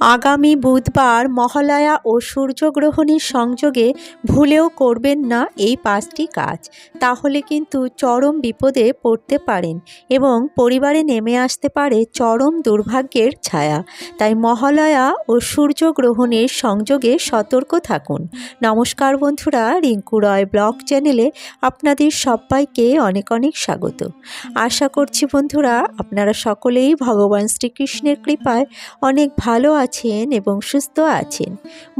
আগামী বুধবার মহালয়া ও সূর্যগ্রহণের সংযোগে ভুলেও করবেন না এই পাঁচটি কাজ। তাহলে কিন্তু চরম বিপদে পড়তে পারেন এবং পরিবারে নেমে আসতে পারে চরম দুর্ভাগ্যের ছায়া। তাই মহালয়া ও সূর্যগ্রহণের সংযোগে সতর্ক থাকুন। নমস্কার বন্ধুরা, রিঙ্কু রয় ব্লগ চ্যানেলে আপনাদের সবাইকে অনেক অনেক স্বাগত। আশা করছি বন্ধুরা, আপনারা সকলেই ভগবান শ্রীকৃষ্ণের কৃপায় অনেক ভালো আছেন এবং সুস্থ আছেন।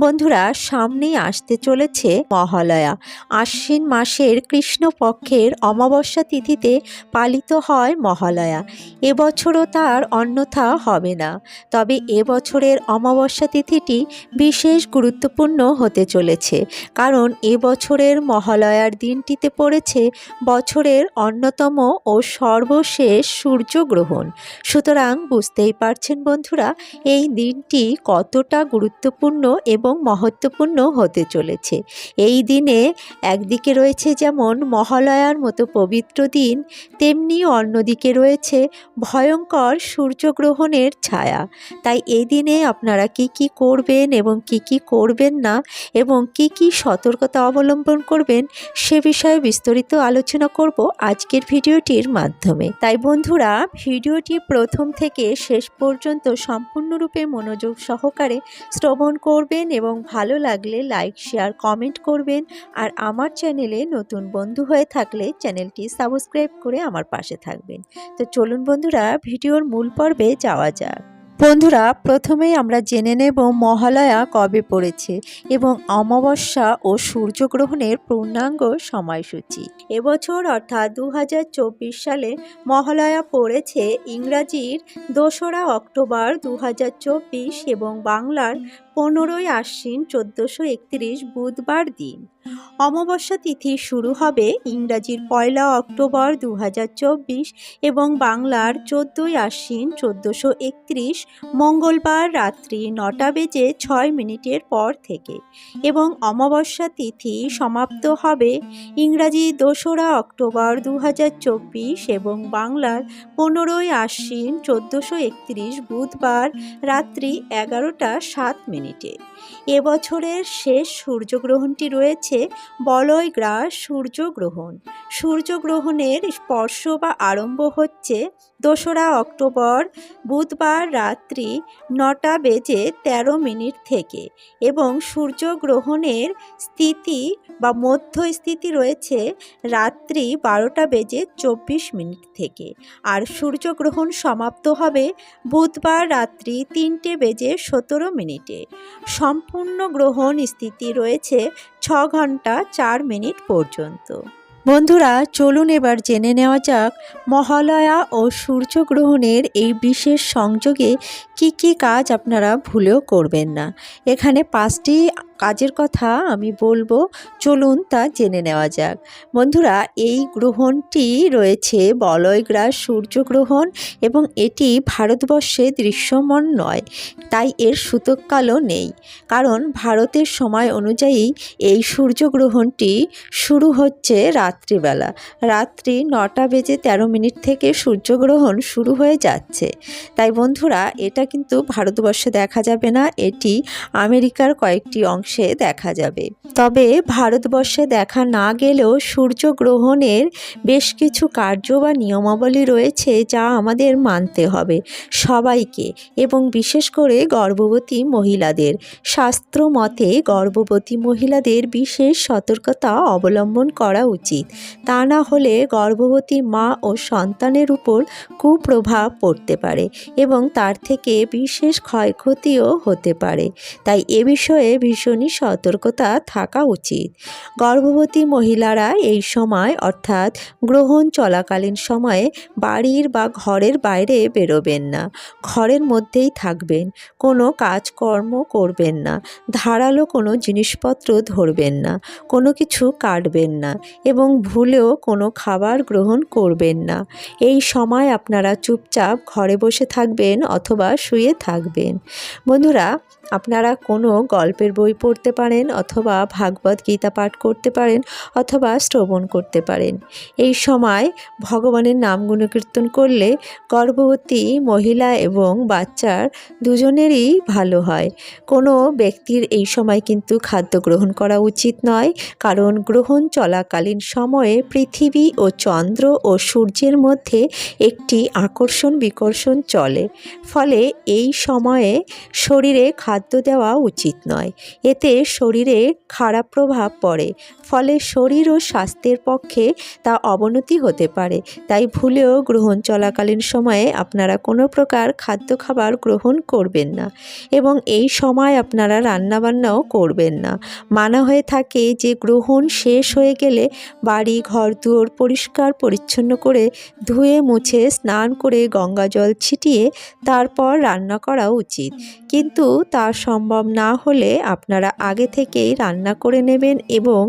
বন্ধুরা, সামনেই আসতে চলেছে মহালয়া। আশ্বিন মাসের কৃষ্ণপক্ষের অমাবস্যা তিথিতে পালিত হয় মহালয়া। এবছরও তার অন্যথা হবে না। তবে এবছরের অমাবস্যা তিথিটি বিশেষ গুরুত্বপূর্ণ হতে চলেছে। কারণ এবছরের মহালয়ার দিনটিতে পড়েছে বছরের অন্যতম ও সর্বশেষ সূর্যগ্রহণ। সুতরাং বুঝতেই পারছেন বন্ধুরা, এই দিনটি কতটা গুরুত্বপূর্ণ এবং মহত্বপূর্ণ হতে চলেছে। এই দিনে একদিকে রয়েছে যেমন মহালয়ার মতো পবিত্র দিন, তেমনি অন্যদিকে রয়েছে ভয়ঙ্কর সূর্যগ্রহণের ছায়া। তাই এই দিনে আপনারা কি কি করবেন এবং কি কি করবেন না এবং কি কি সতর্কতা অবলম্বন করবেন সে বিষয়ে বিস্তারিত আলোচনা করব আজকের ভিডিওটির মাধ্যমে। তাই বন্ধুরা, ভিডিওটি প্রথম থেকে শেষ পর্যন্ত সম্পূর্ণরূপে মনোযোগ সহকারে শ্রবণ করবেন এবং ভালো লাগলে লাইক, শেয়ার, কমেন্ট করবেন। আর আমার চ্যানেলে নতুন বন্ধু হয়ে থাকলে চ্যানেলটি সাবস্ক্রাইব করে আমার পাশে থাকবেন। তো চলুন বন্ধুরা, ভিডিওর মূল পর্বে যাওয়া যাক। বন্ধুরা, প্রথমেই আমরা জেনে নেব মহালয়া কবে পড়েছে এবং অমাবস্যা ও সূর্যগ্রহণের পূর্ণাঙ্গ সময়সূচি। এবছর অর্থাৎ দু হাজার চব্বিশ সালে মহালয়া পড়েছে ইংরাজির দোসরা অক্টোবর দু হাজার চব্বিশ এবং বাংলার পনেরোই আশ্বিন চোদ্দোশো একত্রিশ বুধবার দিন। অমাবস্যা তিথি শুরু হবে ইংরাজির পয়লা অক্টোবর দু হাজার চব্বিশ এবং বাংলার চোদ্দোই আশ্বিন চোদ্দোশো একত্রিশ মঙ্গলবার রাত্রি নটা বেজে ছয় মিনিটের পর থেকে। এবং অমাবস্যা তিথি সমাপ্ত হবে ইংরাজি দোসরা অক্টোবর দু হাজার চব্বিশ এবং বাংলার পনেরোই আশ্বিন চোদ্দোশো একত্রিশ বুধবার রাত্রি এগারোটা সাত মিনিটে। এবছরের শেষ সূর্যগ্রহণটি রয়েছে বলয় গ্রাস সূর্যগ্রহণ। সূর্যগ্রহণের স্পর্শ বা আরম্ভ হচ্ছে দোসরা অক্টোবর বুধবার রাত্রি নটা বেজে তেরো মিনিট থেকে এবং সূর্যগ্রহণের স্থিতি বা মধ্যস্থিতি রয়েছে রাত্রি বারোটা বেজে চব্বিশ মিনিট থেকে। আর সূর্যগ্রহণ সমাপ্ত হবে বুধবার রাত্রি তিনটে বেজে সতেরো মিনিটে। সম্পূর্ণ গ্রহণ স্থিতি রয়েছে ছ ঘণ্টা চার মিনিট পর্যন্ত। বন্ধুরা, চলুন এবার জেনে নেওয়া যাক মহালয়া ও সূর্যগ্রহণের এই বিশেষ সংযোগে কি কি কাজ আপনারা ভুলেও করবেন না। এখানে পাঁচটি কাজের কথা আমি বলব, চলুন তা জেনে নেওয়া যাক। বন্ধুরা, এই গ্রহণটি রয়েছে বলয়গ্রাস সূর্যগ্রহণ এবং এটি ভারতবর্ষে দৃশ্যমান নয়, তাই এর সূতককালও নেই। কারণ ভারতের সময় অনুযায়ী এই সূর্যগ্রহণটি শুরু হচ্ছে রাত্রিবেলা। রাত্রি নটা বেজে তেরো মিনিট থেকে সূর্যগ্রহণ শুরু হয়ে যাচ্ছে। তাই বন্ধুরা, এটা কিন্তু ভারতবর্ষে দেখা যাবে না, এটি আমেরিকার কয়েকটি অংশে দেখা যাবে। তবে ভারতবর্ষে দেখা না গেলেও সূর্যগ্রহণের বেশ কিছু কার্য বা নিয়মাবলী রয়েছে যা আমাদের মানতে হবে সবাইকে এবং বিশেষ করে গর্ভবতী মহিলাদের। শাস্ত্র মতে গর্ভবতী মহিলাদের বিশেষ সতর্কতা অবলম্বন করা উচিত। তা না হলে গর্ভবতী মা ও সন্তানের উপর কুপ্রভাব পড়তে পারে এবং তার থেকে বিশেষ ক্ষয়ক্ষতিও হতে পারে। তাই এ বিষয়ে ভীষণই সতর্কতা থাকা উচিত। গর্ভবতী মহিলারা এই সময়, অর্থাৎ গ্রহণ চলাকালীন সময়ে, বাড়ির বা ঘরের বাইরে বেরোবেন না। ঘরের মধ্যেই থাকবেন, কোনো কাজকর্ম করবেন না, ধারালো কোনো জিনিসপত্র ধরবেন না, কোনো কিছু কাটবেন না এবং ভুলেও কোনো খাবার গ্রহণ করবেন না। এই সময় আপনারা চুপচাপ ঘরে বসে থাকবেন অথবা শুয়ে থাকবেন। বন্ধুরা, আপনারা কোনো গল্পের বই পড়তে পারেন অথবা ভাগবত গীতা পাঠ করতে পারেন অথবা শ্রবণ করতে পারেন। এই সময় ভগবানের নাম গুণকীর্তন করলে গর্ভবতী মহিলা এবং বাচ্চার দুজনেরই ভালো হয়। কোনো ব্যক্তির এই সময় কিন্তু খাদ্য গ্রহণ করা উচিত নয়, কারণ গ্রহণ চলাকালীন সময়ে পৃথিবী ও চন্দ্র ও সূর্যের মধ্যে একটি আকর্ষণ বিকর্ষণ চলে। ফলে এই সময়ে শরীরে খাদ্য দেওয়া উচিত নয়। এতে শরীরে খারাপ প্রভাব পড়ে। ফলে শরীর ও স্বাস্থ্যের পক্ষে তা অবনতি হতে পারে। তাই ভুলেও গ্রহণ চলাকালীন সময়ে আপনারা কোনো প্রকার খাদ্য খাবার গ্রহণ করবেন না এবং এই সময় আপনারা রান্নাবান্নাও করবেন না। মানা হয়ে থাকে যে গ্রহণ শেষ হয়ে গেলে বাড়ি ঘর দুয়ার পরিষ্কার পরিচ্ছন্ন করে ধুয়ে, মুছে, স্নান করে গঙ্গা জল ছিটিয়ে তারপর রান্না করা উচিত। কিন্তু তা সম্ভব না হলে আপনারা আগে থেকেই রান্না করে নেবেন এবং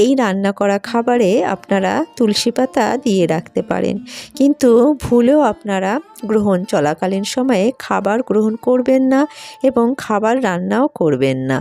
এই রান্না করা খাবারে আপনারা তুলসী পাতা দিয়ে রাখতে পারেন। কিন্তু ভুলেও আপনারা গ্রহণ, চলাকালীন সময়ে খাবার গ্রহণ করবেন না এবং খাবার রান্নাও করবেন না।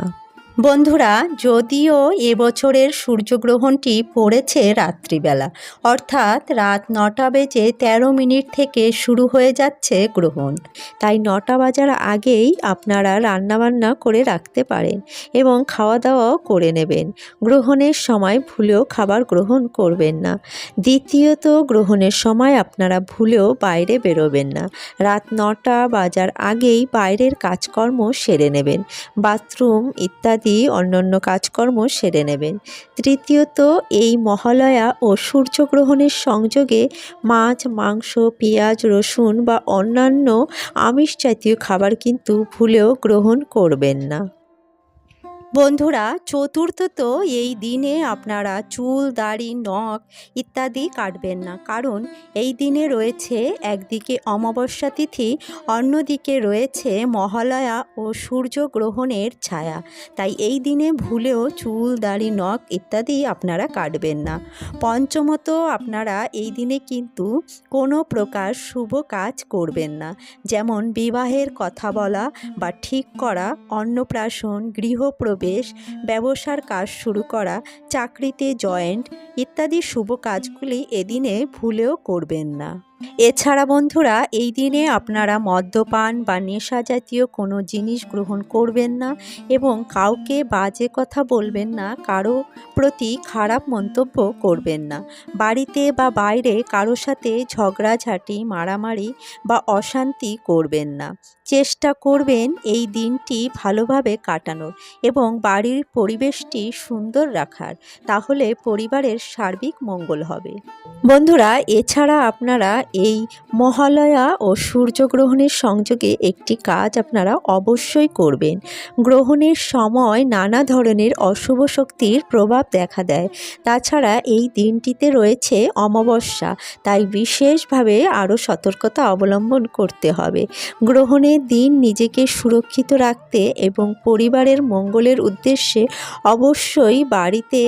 বন্ধুরা, যদিও এবছরের সূর্যগ্রহণটি পড়েছে রাত্রিবেলা, অর্থাৎ রাত নটা বেজে তেরো মিনিট থেকে শুরু হয়ে যাচ্ছে গ্রহণ। তাই নটা বাজার আগেই আপনারা রান্নাবান্না করে রাখতে পারেন এবং খাওয়া দাওয়াও করে নেবেন। গ্রহণের সময় ভুলেও খাবার গ্রহণ করবেন না। দ্বিতীয়ত, গ্রহণের সময় আপনারা ভুলেও বাইরে বেরোবেন না। রাত নটা বাজার আগেই বাইরের কাজকর্ম সেরে নেবেন। বাথরুম ইত্যাদি অন্যান্য কাজকর্ম সেরে নেবেন। তৃতীয়ত, এই মহালয়া ও সূর্যগ্রহণের সংযোগে মাছ, মাংস, পেঁয়াজ, রসুন বা অন্যান্য আমিষ জাতীয় খাবার কিন্তু ভুলেও গ্রহণ করবেন না। বন্ধুরা, চতুর্থত এই দিনে আপনারা চুল, দাড়ি, নখ ইত্যাদি কাটবেন না। কারণ এই দিনে রয়েছে একদিকে অমাবস্যা তিথি, অন্যদিকে রয়েছে মহালয়া ও সূর্যগ্রহণের ছায়া। তাই এই দিনে ভুলেও চুল, দাড়ি, নখ ইত্যাদি আপনারা কাটবেন না। পঞ্চমত, আপনারা এই দিনে কিন্তু কোনো প্রকার শুভ কাজ করবেন না। যেমন বিবাহের কথা বলা বা ঠিক করা, অন্নপ্রাশন, গৃহপ্রবেশ ব্যবসার কাজ শুরু করা চাকরিতে জয়েন্ট ইত্যাদি শুভ কাজগুলি এদিনে ভুলেও করবেন না। এছাড়া বন্ধুরা, এই দিনে আপনারা মদ্যপান বা নেশা জাতীয় কোনো জিনিস গ্রহণ করবেন না এবং কাউকে বাজে কথা বলবেন না, কারও প্রতি খারাপ মন্তব্য করবেন না। বাড়িতে বা বাইরে কারও সাথে ঝগড়াঝাটি, মারামারি বা অশান্তি করবেন না। চেষ্টা করবেন এই দিনটি ভালোভাবে কাটানোর এবং বাড়ির পরিবেশটি সুন্দর রাখার, তাহলে পরিবারের সার্বিক মঙ্গল হবে। বন্ধুরা, এছাড়া আপনারা এই মহালয়া ও সূর্যগ্রহণের সংযোগে একটি কাজ আপনারা অবশ্যই করবেন। গ্রহণের সময় নানা ধরনের অশুভ শক্তির প্রভাব দেখা দেয়। তাছাড়া এই দিনটিতে রয়েছে অমাবস্যা, তাই বিশেষভাবে আরও সতর্কতা অবলম্বন করতে হবে। গ্রহণের দিন নিজেকে সুরক্ষিত রাখতে এবং পরিবারের মঙ্গলের উদ্দেশ্যে অবশ্যই বাড়িতে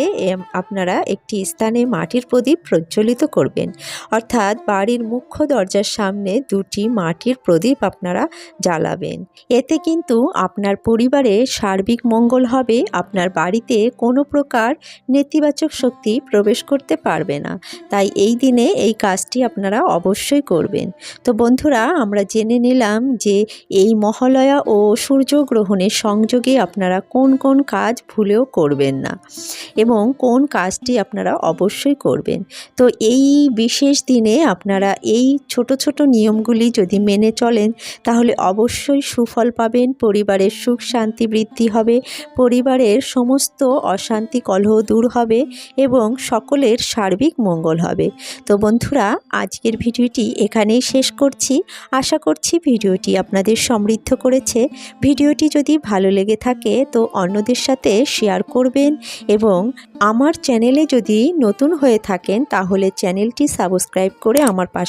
আপনারা একটি স্থানে মাটির প্রদীপ প্রজ্বলিত করবেন। অর্থাৎ বাড়ির মুখ্য দরজার সামনে দুটি মাটির প্রদীপ আপনারা জ্বালাবেন। এতে কিন্তু আপনার পরিবারে সার্বিক মঙ্গল হবে, আপনার বাড়িতে কোনো প্রকার নেতিবাচক শক্তি প্রবেশ করতে পারবে না। তাই এই দিনে এই কাজটি আপনারা অবশ্যই করবেন। তো বন্ধুরা, আমরা জেনে নিলাম যে এই মহালয়া ও সূর্যগ্রহণের সংযোগে আপনারা কোন কোন কাজ ভুলেও করবেন না এবং কোন কাজটি আপনারা অবশ্যই করবেন। তো এই বিশেষ দিনে আপনারা এই ছোট ছোট নিয়মগুলি যদি মেনে চলেন, তাহলে অবশ্যই সুফল পাবেন, পরিবারের সুখ শান্তি বৃদ্ধি হবে, পরিবারের সমস্ত অশান্তি কলহ দূর হবে এবং সকলের সার্বিক মঙ্গল হবে। তো বন্ধুরা, আজকের ভিডিওটি এখানেই শেষ করছি। আশা করছি ভিডিওটি আপনাদের সমৃদ্ধ করেছে। ভিডিওটি যদি ভালো লেগে থাকে, তো অন্যদের সাথে শেয়ার করবেন এবং আমার চ্যানেলে যদি নতুন হয়ে থাকেন, তাহলে চ্যানেলটি সাবস্ক্রাইব করে আমার পাশে